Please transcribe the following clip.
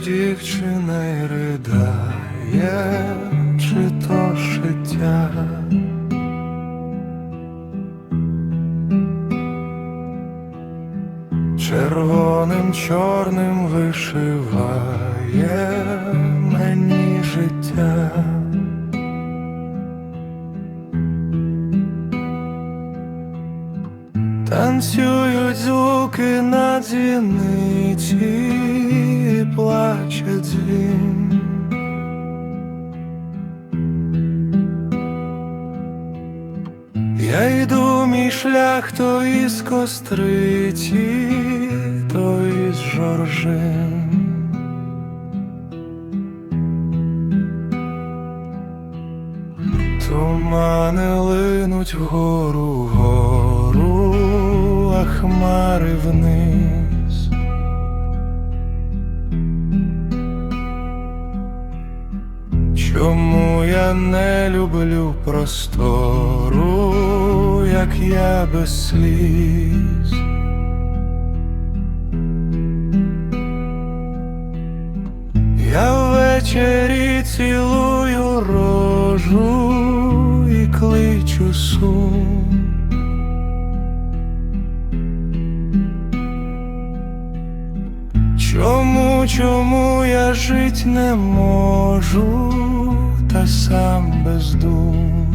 дівчина й ридає, чи то життя. Червоним чорним вишиває Танцюють звуки на дзвіниці, і плаче дзвін. Я йду мій шлях то із костриці, то із жоржин. Тумани линуть вгору, а хмари вниз. Чому я не люблю простору, як я без сліз? Я ввечері цілую рожу і кличу сум. Чому, я жить не можу, та сам без дум?